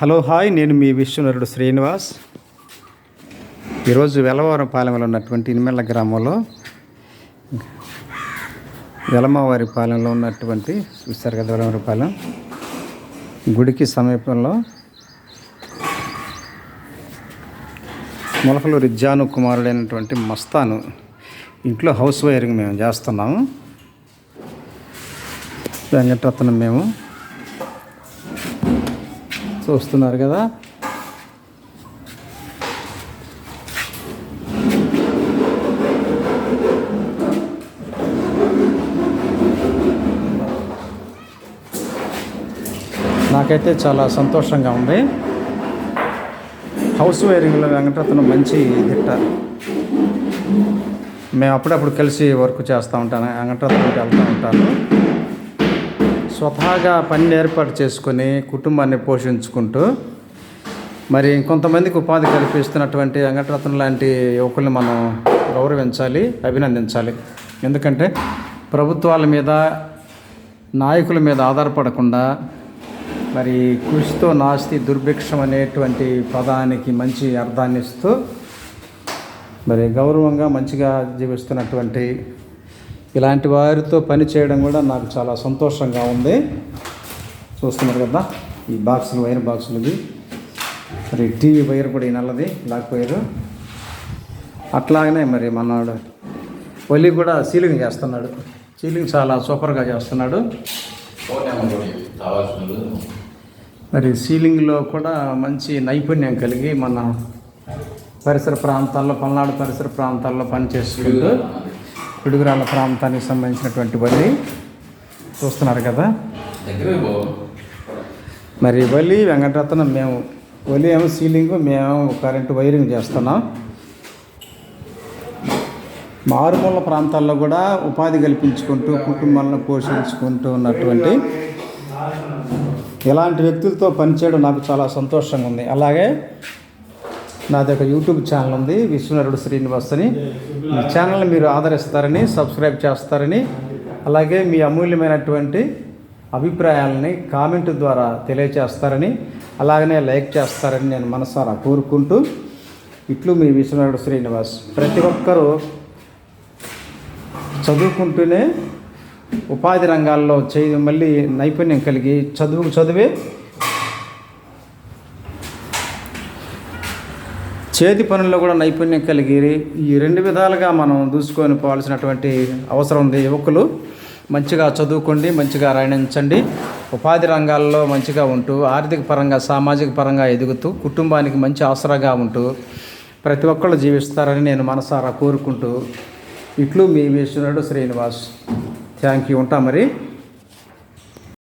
Hello hi. నేను మీ విశ్వనరుడు శ్రీనివాస్. ఈరోజు వెలవరం పాలెంలో ఉన్నటువంటి ఇనిమెల్ల గ్రామంలో వెలమవారి పాలెంలో ఉన్నటువంటి చూస్తారు కదా వెలమవారి పాలెం గుడికి సమీపంలో మొలకలూరి జాను కుమారుడైనటువంటి మస్తాను ఇంట్లో హౌస్ వైరింగ్ మేము చేస్తున్నాము. వెంకటరత్నం మేము చూస్తున్నారు కదా. నాకైతే చాలా సంతోషంగా ఉంది. హౌస్ వైరింగ్లో వెంకటరత్నం మంచి దిట్ట మేము అప్పుడప్పుడు కలిసి వర్క్ చేస్తూ ఉంటాను వెంకటరత్నంకి వెళ్తూ ఉంటాను. స్వతహాగా పని ఏర్పాటు చేసుకొని కుటుంబాన్ని పోషించుకుంటూ మరి కొంతమందికి ఉపాధి కల్పిస్తున్నటువంటి వెంకటరత్నం లాంటి యువకుల్ని మనం గౌరవించాలి అభినందించాలి. ఎందుకంటే ప్రభుత్వాల మీద నాయకుల మీద ఆధారపడకుండా మరి కృషితో నాస్తి దుర్భిక్షం అనేటువంటి పదానికి మంచి అర్థాన్ని ఇస్తూ మరి గౌరవంగా మంచిగా జీవిస్తున్నటువంటి ఇలాంటి వారితో పని చేయడం కూడా నాకు చాలా సంతోషంగా ఉంది. చూస్తున్నారు కదా ఈ బాక్సులు వైర్ బాక్సులు ఇవి. మరి టీవీ వైర్ కూడా ఈ నల్లది బ్లాక్ వైరు అట్లాగనే మరి మనవాడు ఒలి కూడా సీలింగ్ చేస్తున్నాడు. సీలింగ్ చాలా సూపర్గా చేస్తున్నాడు. మరి సీలింగ్లో కూడా మంచి నైపుణ్యం కలిగి మన పరిసర ప్రాంతాల్లో పల్నాడు పరిసర ప్రాంతాల్లో పనిచేస్తున్నాడు పిడుగురాళ్ళ ప్రాంతానికి సంబంధించినటువంటి వల్లి చూస్తున్నారు కదా. మరి వలి వెంకటరత్నం మేము వలి ఏమో సీలింగ్ మేము కరెంటు వైరింగ్ చేస్తున్నాం. మారుమూల ప్రాంతాల్లో కూడా ఉపాధి కల్పించుకుంటూ కుటుంబాలను పోషించుకుంటూ ఉన్నటువంటి ఇలాంటి వ్యక్తులతో పనిచేయడం నాకు చాలా సంతోషంగా ఉంది. అలాగే నాది ఒక యూట్యూబ్ ఛానల్ ఉంది విశ్వనరుడు శ్రీనివాస్ అని ఈ ఛానల్ని మీరు ఆదరిస్తారని సబ్స్క్రైబ్ చేస్తారని అలాగే మీ అమూల్యమైనటువంటి అభిప్రాయాలని కామెంట్ ద్వారా తెలియచేస్తారని అలాగనే లైక్ చేస్తారని నేను మనసారా కోరుకుంటూ ఇట్లు మీ విశ్వనరుడు శ్రీనివాస్. ప్రతి ఒక్కరూ చదువుకుంటూనే ఉపాధి రంగాల్లో చే మళ్ళీ నైపుణ్యం కలిగి చదువుకు చదివే చేతి పనుల్లో కూడా నైపుణ్యం కలిగి ఈ రెండు విధాలుగా మనం దూసుకొని పోవాల్సినటువంటి అవసరం ఉంది. యువకులు మంచిగా చదువుకోండి మంచిగా రాణించండి. ఉపాధి రంగాల్లో మంచిగా ఉంటూ ఆర్థిక పరంగా సామాజిక పరంగా ఎదుగుతూ కుటుంబానికి మంచి ఆసరాగా ఉంటూ ప్రతి ఒక్కళ్ళు జీవిస్తారని నేను మనసారా కోరుకుంటూ ఇట్లు మీ విష్ణుడు శ్రీనివాస్. థ్యాంక్ యూ ఉంటా మరి.